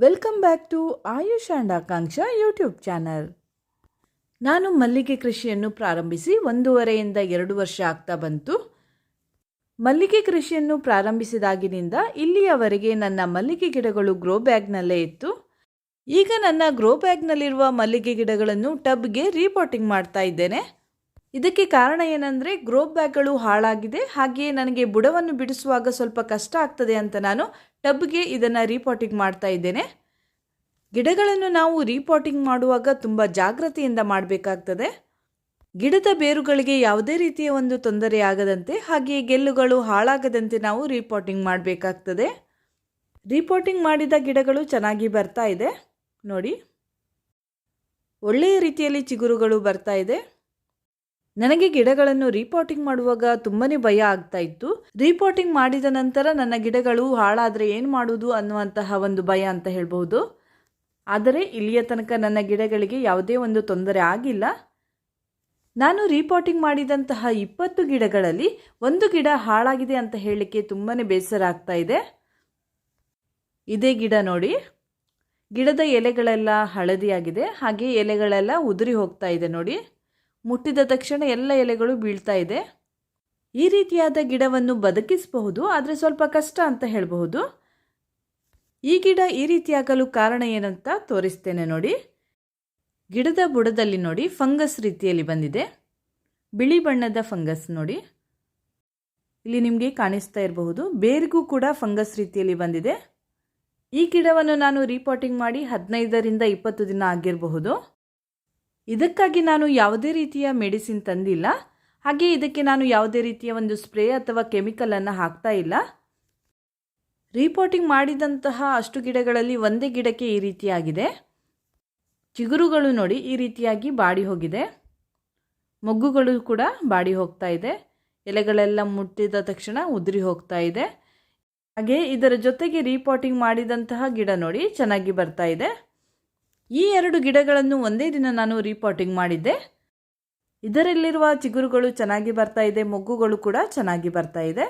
Welcome back to Ayush and Akanksha YouTube channel. ನಾನು ಮಲ್ಲಿಗೆ ಕೃಷಿಯನ್ನು ಪ್ರಾರಂಭಿಸಿ ಒಂದೂವರೆಯಿಂದ ಎರಡು ವರ್ಷ ಆಗ್ತಾ ಬಂತು. ಮಲ್ಲಿಗೆ ಕೃಷಿಯನ್ನು ಪ್ರಾರಂಭಿಸಿದಾಗಿನಿಂದ ಇಲ್ಲಿಯವರೆಗೆ ನನ್ನ ಮಲ್ಲಿಗೆ ಗಿಡಗಳು ಗ್ರೋ ಬ್ಯಾಗ್ನಲ್ಲೇ ಇತ್ತು. ಈಗ ನನ್ನ ಗ್ರೋ ಬ್ಯಾಗ್ನಲ್ಲಿರುವ ಮಲ್ಲಿಗೆ ಗಿಡಗಳನ್ನು ಟಬ್ಗೆ ರೀಪಾಟಿಂಗ್ ಮಾಡ್ತಾ ಇದ್ದೇನೆ. ಇದಕ್ಕೆ ಕಾರಣ ಏನಂದರೆ ಗ್ರೋ ಬ್ಯಾಗ್ಗಳು ಹಾಳಾಗಿದೆ. ಹಾಗೆಯೇ ನನಗೆ ಬುಡವನ್ನು ಬಿಡಿಸುವಾಗ ಸ್ವಲ್ಪ ಕಷ್ಟ ಆಗ್ತದೆ ಅಂತ ನಾನು ಟಬ್ಗೆ ಇದನ್ನು ರೀಪಾಟಿಂಗ್ ಮಾಡ್ತಾ ಇದ್ದೇನೆ. ಗಿಡಗಳನ್ನು ನಾವು ರೀಪಾಟಿಂಗ್ ಮಾಡುವಾಗ ತುಂಬ ಜಾಗ್ರತೆಯಿಂದ ಮಾಡಬೇಕಾಗ್ತದೆ. ಗಿಡದ ಬೇರುಗಳಿಗೆ ಯಾವುದೇ ರೀತಿಯ ಒಂದು ತೊಂದರೆ ಆಗದಂತೆ, ಹಾಗೆಯೇ ಗೆಲ್ಲುಗಳು ಹಾಳಾಗದಂತೆ ನಾವು ರೀಪಾಟಿಂಗ್ ಮಾಡಬೇಕಾಗ್ತದೆ. ರೀಪಾಟಿಂಗ್ ಮಾಡಿದ ಗಿಡಗಳು ಚೆನ್ನಾಗಿ ಬರ್ತಾ ಇದೆ. ನೋಡಿ. ಒಳ್ಳೆಯ ರೀತಿಯಲ್ಲಿ ಚಿಗುರುಗಳು ಬರ್ತಾ ಇದೆ. ನನಗೆ ಗಿಡಗಳನ್ನು ರಿಪೋರ್ಟಿಂಗ್ ಮಾಡುವಾಗ ತುಂಬಾ ಭಯ ಆಗ್ತಾ ಇತ್ತು. ರೀಪಾಟಿಂಗ್ ಮಾಡಿದ ನಂತರ ನನ್ನ ಗಿಡಗಳು ಹಾಳಾದರೆ ಏನು ಮಾಡುವುದು ಅನ್ನುವಂತಹ ಒಂದು ಭಯ ಅಂತ ಹೇಳಬಹುದು. ಆದರೆ ಇಲ್ಲಿಯ ತನಕ ನನ್ನ ಗಿಡಗಳಿಗೆ ಯಾವುದೇ ಒಂದು ತೊಂದರೆ ಆಗಿಲ್ಲ. ನಾನು ರಿಪೋರ್ಟಿಂಗ್ ಮಾಡಿದಂತಹ ಇಪ್ಪತ್ತು ಗಿಡಗಳಲ್ಲಿ ಒಂದು ಗಿಡ ಹಾಳಾಗಿದೆ ಅಂತ ಹೇಳಲಿಕ್ಕೆ ತುಂಬಾ ಬೇಸರ ಆಗ್ತಾ ಇದೆ. ಇದೇ ಗಿಡ ನೋಡಿ. ಗಿಡದ ಎಲೆಗಳೆಲ್ಲ ಹಳದಿಯಾಗಿದೆ. ಹಾಗೆ ಎಲೆಗಳೆಲ್ಲ ಉದುರಿ ಹೋಗ್ತಾ ಇದೆ ನೋಡಿ. ಮುಟ್ಟಿದ ತಕ್ಷಣ ಎಲ್ಲ ಎಲೆಗಳು ಬೀಳ್ತಾ ಇದೆ. ಈ ರೀತಿಯಾದ ಗಿಡವನ್ನು ಬದುಕಿಸಬಹುದು, ಆದರೆ ಸ್ವಲ್ಪ ಕಷ್ಟ ಅಂತ ಹೇಳಬಹುದು. ಈ ಗಿಡ ಈ ರೀತಿಯಾಗಲು ಕಾರಣ ಏನಂತ ತೋರಿಸ್ತೇನೆ ನೋಡಿ. ಗಿಡದ ಬುಡದಲ್ಲಿ ನೋಡಿ, ಫಂಗಸ್ ರೀತಿಯಲ್ಲಿ ಬಂದಿದೆ. ಬಿಳಿ ಬಣ್ಣದ ಫಂಗಸ್ ನೋಡಿ. ಇಲ್ಲಿ ನಿಮಗೆ ಕಾಣಿಸ್ತಾ ಇರಬಹುದು, ಬೇರಿಗೂ ಕೂಡ ಫಂಗಸ್ ರೀತಿಯಲ್ಲಿ ಬಂದಿದೆ. ಈ ಗಿಡವನ್ನು ನಾನು ರೀಪಾಟಿಂಗ್ ಮಾಡಿ ಹದಿನೈದರಿಂದ ಇಪ್ಪತ್ತು ದಿನ ಆಗಿರಬಹುದು. ಇದಕ್ಕಾಗಿ ನಾನು ಯಾವುದೇ ರೀತಿಯ ಮೆಡಿಸಿನ್ ತಂದಿಲ್ಲ. ಹಾಗೆ ಇದಕ್ಕೆ ನಾನು ಯಾವುದೇ ರೀತಿಯ ಒಂದು ಸ್ಪ್ರೇ ಅಥವಾ ಕೆಮಿಕಲನ್ನು ಹಾಕ್ತಾ ಇಲ್ಲ. ರೀಪೋರ್ಟಿಂಗ್ ಮಾಡಿದಂತಹ ಅಷ್ಟು ಗಿಡಗಳಲ್ಲಿ ಒಂದೇ ಗಿಡಕ್ಕೆ ಈ ರೀತಿಯಾಗಿದೆ. ಚಿಗುರುಗಳು ನೋಡಿ ಈ ರೀತಿಯಾಗಿ ಬಾಡಿ ಹೋಗಿದೆ. ಮೊಗ್ಗುಗಳು ಕೂಡ ಬಾಡಿ ಹೋಗ್ತಾ ಇದೆ. ಎಲೆಗಳೆಲ್ಲ ಮುಟ್ಟಿದ ತಕ್ಷಣ ಉದುರಿ ಹೋಗ್ತಾ ಇದೆ. ಹಾಗೆ ಇದರ ಜೊತೆಗೆ ರೀಪಾಟಿಂಗ್ ಮಾಡಿದಂತಹ ಗಿಡ ನೋಡಿ ಚೆನ್ನಾಗಿ ಬರ್ತಾ ಇದೆ. ಈ ಎರಡು ಗಿಡಗಳನ್ನು ಒಂದೇ ದಿನ ನಾನು ರೀಪಾಟಿಂಗ್ ಮಾಡಿದ್ದೆ. ಇದರಲ್ಲಿರುವ ಚಿಗುರುಗಳು ಚೆನ್ನಾಗಿ ಬರ್ತಾ ಇದೆ, ಮೊಗ್ಗುಗಳು ಕೂಡ ಚೆನ್ನಾಗಿ ಬರ್ತಾ ಇದೆ.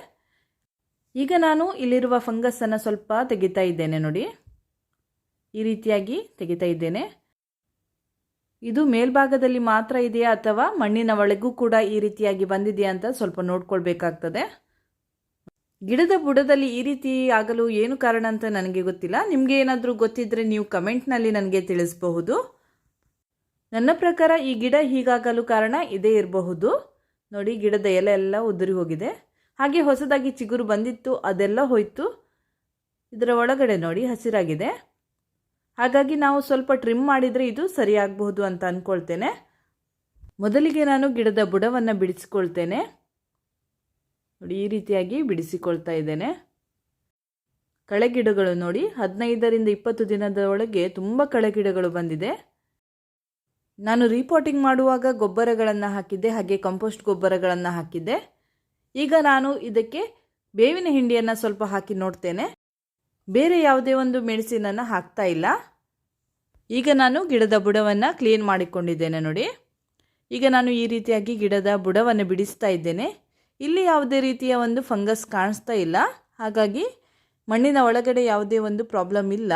ಈಗ ನಾನು ಇಲ್ಲಿರುವ ಫಂಗಸ್ಸನ್ನು ಸ್ವಲ್ಪ ತೆಗಿತಾ ಇದ್ದೇನೆ ನೋಡಿ. ಈ ರೀತಿಯಾಗಿ ತೆಗಿತಾ ಇದ್ದೇನೆ. ಇದು ಮೇಲ್ಭಾಗದಲ್ಲಿ ಮಾತ್ರ ಇದೆಯಾ ಅಥವಾ ಮಣ್ಣಿನ ಒಳಗೂ ಕೂಡ ಈ ರೀತಿಯಾಗಿ ಬಂದಿದೆಯಾ ಅಂತ ಸ್ವಲ್ಪ ನೋಡ್ಕೊಳ್ಬೇಕಾಗ್ತದೆ. ಗಿಡದ ಬುಡದಲ್ಲಿ ಈ ರೀತಿ ಆಗಲು ಏನು ಕಾರಣ ಅಂತ ನನಗೆ ಗೊತ್ತಿಲ್ಲ. ನಿಮಗೆ ಏನಾದರೂ ಗೊತ್ತಿದ್ದರೆ ನೀವು ಕಮೆಂಟ್ನಲ್ಲಿ ನನಗೆ ತಿಳಿಸಬಹುದು. ನನ್ನ ಪ್ರಕಾರ ಈ ಗಿಡ ಹೀಗಾಗಲು ಕಾರಣ ಇದೇ ಇರಬಹುದು. ನೋಡಿ, ಗಿಡದ ಎಲೆ ಎಲ್ಲ ಉದುರಿ ಹೋಗಿದೆ. ಹಾಗೆ ಹೊಸದಾಗಿ ಚಿಗುರು ಬಂದಿತ್ತು, ಅದೆಲ್ಲ ಹೋಯಿತು. ಇದರ ಒಳಗಡೆ ನೋಡಿ, ಹಸಿರಾಗಿದೆ. ಹಾಗಾಗಿ ನಾವು ಸ್ವಲ್ಪ ಟ್ರಿಮ್ ಮಾಡಿದರೆ ಇದು ಸರಿಯಾಗಬಹುದು ಅಂತ ಅಂದ್ಕೊಳ್ತೇನೆ ಮೊದಲಿಗೆ ನಾನು ಗಿಡದ ಬುಡವನ್ನು ಬಿಡಿಸ್ಕೊಳ್ತೇನೆ. ನೋಡಿ ಈ ರೀತಿಯಾಗಿ ಬಿಡಿಸಿಕೊಳ್ತಾ ಇದ್ದೇನೆ. ಕಳೆಗಿಡಗಳು ನೋಡಿ, ಹದಿನೈದರಿಂದ ಇಪ್ಪತ್ತು ದಿನದ ಒಳಗೆ ತುಂಬ ಕಳೆಗಿಡಗಳು ಬಂದಿದೆ. ನಾನು ರಿಪೋರ್ಟಿಂಗ್ ಮಾಡುವಾಗ ಗೊಬ್ಬರಗಳನ್ನು ಹಾಕಿದ್ದೆ, ಹಾಗೆ ಕಂಪೋಸ್ಟ್ ಗೊಬ್ಬರಗಳನ್ನು ಹಾಕಿದ್ದೆ. ಈಗ ನಾನು ಇದಕ್ಕೆ ಬೇವಿನ ಹಿಂಡಿಯನ್ನು ಸ್ವಲ್ಪ ಹಾಕಿ ನೋಡ್ತೇನೆ. ಬೇರೆ ಯಾವುದೇ ಒಂದು ಮೆಣಸಿನನ್ನು ಹಾಕ್ತಾ ಇಲ್ಲ. ಈಗ ನಾನು ಗಿಡದ ಬುಡವನ್ನು ಕ್ಲೀನ್ ಮಾಡಿಕೊಂಡಿದ್ದೇನೆ ನೋಡಿ. ಈಗ ನಾನು ಈ ರೀತಿಯಾಗಿ ಗಿಡದ ಬುಡವನ್ನು ಬಿಡಿಸ್ತಾ ಇದ್ದೇನೆ. ಇಲ್ಲಿ ಯಾವುದೇ ರೀತಿಯ ಒಂದು ಫಂಗಸ್ ಕಾಣಿಸ್ತಾ ಇಲ್ಲ. ಹಾಗಾಗಿ ಮಣ್ಣಿನ ಒಳಗಡೆ ಯಾವುದೇ ಒಂದು ಪ್ರಾಬ್ಲಮ್ ಇಲ್ಲ.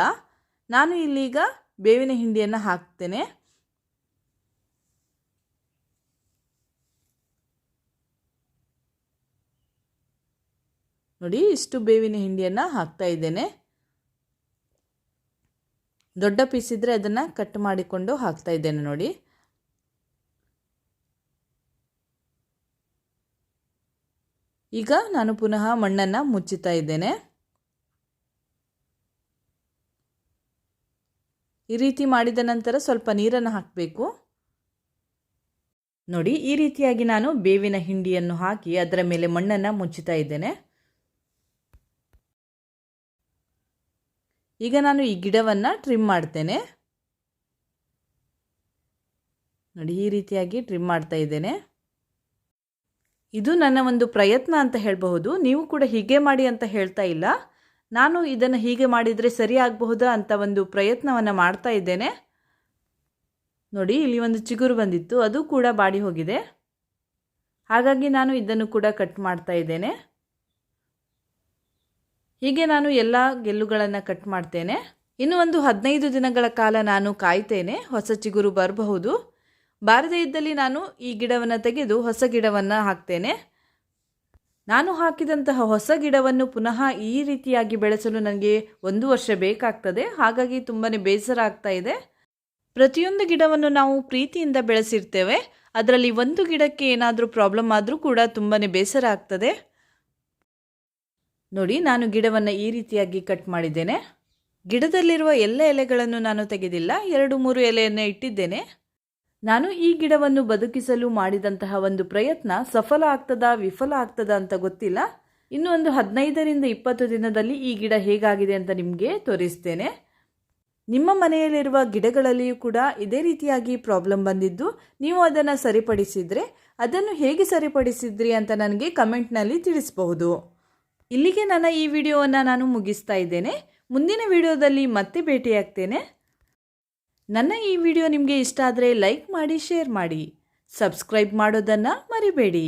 ನಾನು ಇಲ್ಲೀಗ ಬೇವಿನ ಹಿಂಡಿಯನ್ನು ಹಾಕ್ತೇನೆ. ನೋಡಿ, ಇಷ್ಟು ಬೇವಿನ ಹಿಂಡಿಯನ್ನು ಹಾಕ್ತಾ ಇದ್ದೇನೆ. ದೊಡ್ಡ ಪೀಸ್ ಇದ್ದರೆ ಅದನ್ನು ಕಟ್ ಮಾಡಿಕೊಂಡು ಹಾಕ್ತಾ ಇದ್ದೇನೆ ನೋಡಿ. ಈಗ ನಾನು ಪುನಃ ಮಣ್ಣನ್ನು ಮುಚ್ಚುತ್ತಾ ಇದ್ದೇನೆ. ಈ ರೀತಿ ಮಾಡಿದ ನಂತರ ಸ್ವಲ್ಪ ನೀರನ್ನು ಹಾಕಬೇಕು. ನೋಡಿ, ಈ ರೀತಿಯಾಗಿ ನಾನು ಬೇವಿನ ಹಿಂಡಿಯನ್ನು ಹಾಕಿ ಅದರ ಮೇಲೆ ಮಣ್ಣನ್ನು ಮುಚ್ಚುತ್ತಾ ಇದ್ದೇನೆ. ಈಗ ನಾನು ಈ ಗಿಡವನ್ನು ಟ್ರಿಮ್ ಮಾಡ್ತೇನೆ. ನೋಡಿ, ಈ ರೀತಿಯಾಗಿ ಟ್ರಿಮ್ ಮಾಡ್ತಾ ಇದ್ದೇನೆ. ಇದು ನನ್ನ ಒಂದು ಪ್ರಯತ್ನ ಅಂತ ಹೇಳಬಹುದು. ನೀವು ಕೂಡ ಹೀಗೆ ಮಾಡಿ ಅಂತ ಹೇಳ್ತಾ ಇಲ್ಲ. ನಾನು ಇದನ್ನು ಹೀಗೆ ಮಾಡಿದರೆ ಸರಿ ಆಗಬಹುದಾ ಅಂತ ಒಂದು ಪ್ರಯತ್ನವನ್ನು ಮಾಡ್ತಾ ಇದ್ದೇನೆ. ನೋಡಿ, ಇಲ್ಲಿ ಒಂದು ಚಿಗುರು ಬಂದಿತ್ತು. ಅದು ಕೂಡ ಬಾಡಿ ಹೋಗಿದೆ. ಹಾಗಾಗಿ ನಾನು ಇದನ್ನು ಕೂಡ ಕಟ್ ಮಾಡ್ತಾ ಇದ್ದೇನೆ. ಹೀಗೆ ನಾನು ಎಲ್ಲ ಗೆಲ್ಲುಗಳನ್ನು ಕಟ್ ಮಾಡ್ತೇನೆ. ಇನ್ನು ಒಂದು ಹದಿನೈದು ದಿನಗಳ ಕಾಲ ನಾನು ಕಾಯ್ತೇನೆ. ಹೊಸ ಚಿಗುರು ಬರಬಹುದು. ಬಾರದೇ ಇದ್ದಲ್ಲಿ ನಾನು ಈ ಗಿಡವನ್ನು ತೆಗೆದು ಹೊಸ ಗಿಡವನ್ನು ಹಾಕ್ತೇನೆ. ನಾನು ಹಾಕಿದಂತಹ ಹೊಸ ಗಿಡವನ್ನು ಪುನಃ ಈ ರೀತಿಯಾಗಿ ಬೆಳೆಸಲು ನನಗೆ ಒಂದು ವರ್ಷ ಬೇಕಾಗ್ತದೆ. ಹಾಗಾಗಿ ತುಂಬಾ ಬೇಸರ ಆಗ್ತಾ ಇದೆ. ಪ್ರತಿಯೊಂದು ಗಿಡವನ್ನು ನಾವು ಪ್ರೀತಿಯಿಂದ ಬೆಳೆಸಿರ್ತೇವೆ. ಅದರಲ್ಲಿ ಒಂದು ಗಿಡಕ್ಕೆ ಏನಾದರೂ ಪ್ರಾಬ್ಲಮ್ ಆದರೂ ಕೂಡ ತುಂಬಾ ಬೇಸರ ಆಗ್ತದೆ. ನೋಡಿ, ನಾನು ಗಿಡವನ್ನು ಈ ರೀತಿಯಾಗಿ ಕಟ್ ಮಾಡಿದ್ದೇನೆ. ಗಿಡದಲ್ಲಿರುವ ಎಲ್ಲ ಎಲೆಗಳನ್ನು ನಾನು ತೆಗೆದಿಲ್ಲ. ಎರಡು, ಮೂರು ಎಲೆಯನ್ನು ಇಟ್ಟಿದ್ದೇನೆ. ನಾನು ಈ ಗಿಡವನ್ನು ಬದುಕಿಸಲು ಮಾಡಿದಂತಹ ಒಂದು ಪ್ರಯತ್ನ ಸಫಲ ಆಗ್ತದಾ, ವಿಫಲ ಆಗ್ತದಾ ಅಂತ ಗೊತ್ತಿಲ್ಲ. ಇನ್ನು ಒಂದು ಹದಿನೈದರಿಂದ ಇಪ್ಪತ್ತು ದಿನದಲ್ಲಿ ಈ ಗಿಡ ಹೇಗಾಗಿದೆ ಅಂತ ನಿಮಗೆ ತೋರಿಸ್ತೇನೆ. ನಿಮ್ಮ ಮನೆಯಲ್ಲಿರುವ ಗಿಡಗಳಲ್ಲಿಯೂ ಕೂಡ ಇದೇ ರೀತಿಯಾಗಿ ಪ್ರಾಬ್ಲಮ್ ಬಂದಿದ್ದು, ನೀವು ಅದನ್ನು ಸರಿಪಡಿಸಿದರೆ, ಅದನ್ನು ಹೇಗೆ ಸರಿಪಡಿಸಿದ್ರಿ ಅಂತ ನನಗೆ ಕಮೆಂಟ್ನಲ್ಲಿ ತಿಳಿಸಬಹುದು. ಇಲ್ಲಿಗೆ ನನ್ನ ಈ ವಿಡಿಯೋವನ್ನು ನಾನು ಮುಗಿಸ್ತಾ ಇದ್ದೇನೆ. ಮುಂದಿನ ವಿಡಿಯೋದಲ್ಲಿ ಮತ್ತೆ ಭೇಟಿಯಾಗ್ತೇನೆ. ನನ್ನ ಈ ವಿಡಿಯೋ ನಿಮಗೆ ಇಷ್ಟ ಆದರೆ ಲೈಕ್ ಮಾಡಿ ಶೇರ್ ಮಾಡಿ. ಸಬ್ಸ್ಕ್ರೈಬ್ ಮಾಡೋದನ್ನು ಮರಿಬೇಡಿ.